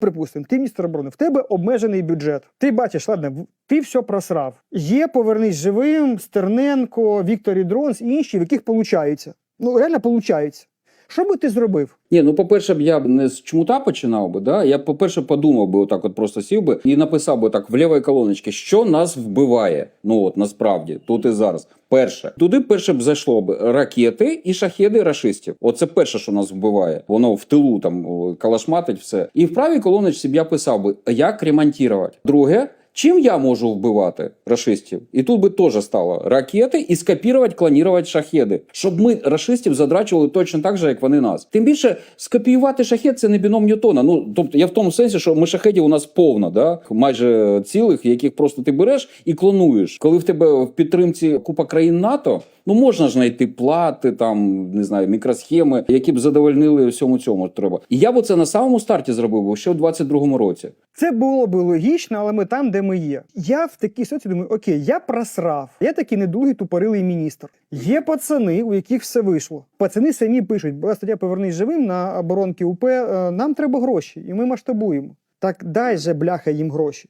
Припустимо, ти міністр оборони, в тебе обмежений бюджет. Ти бачиш, ладно, ти все просрав. Є повернись живим, Стерненко, Віктор Дронс і інші, в яких получається. Ну реально получається. Що би ти зробив? Ні, ну по-перше, б я б не з чмута починав би. Да? Я по-перше, подумав би, отак, от просто сів би і написав би так в лівій колоночці, що нас вбиває. Ну от насправді, тут і зараз. Перше, туди перше б зайшло б ракети і шахеди рашистів. Оце перше, що нас вбиває. Воно в тилу там калашматить все. І в правій колоночці б я писав би, як ремонтувати. Друге. Чим я можу вбивати рашистів? І тут би теж стало ракети і скопірувати, клонувати шахеди, щоб ми рашистів задрачували точно так же, як вони нас. Тим більше скопіювати шахет це не біном Ньютона. Ну тобто я в тому сенсі, що ми шахедів у нас повно, да майже цілих, яких просто ти береш і клонуєш. Коли в тебе в підтримці купа країн НАТО, ну можна ж знайти плати, там не знаю, мікросхеми, які б задовольнили всьому цьому треба. І я б це на самому старті зробив бо ще в 22-му році. Це було б логічно, але ми там, де ми є. Я в такій ситуації думаю, окей, я просрав. Я такий недугий тупорилий міністр. Є пацани, у яких все вийшло. Пацани самі пишуть, була стаття повернись живим на оборонки УП. е, Нам треба гроші, і ми масштабуємо. Так дай же бляха їм гроші.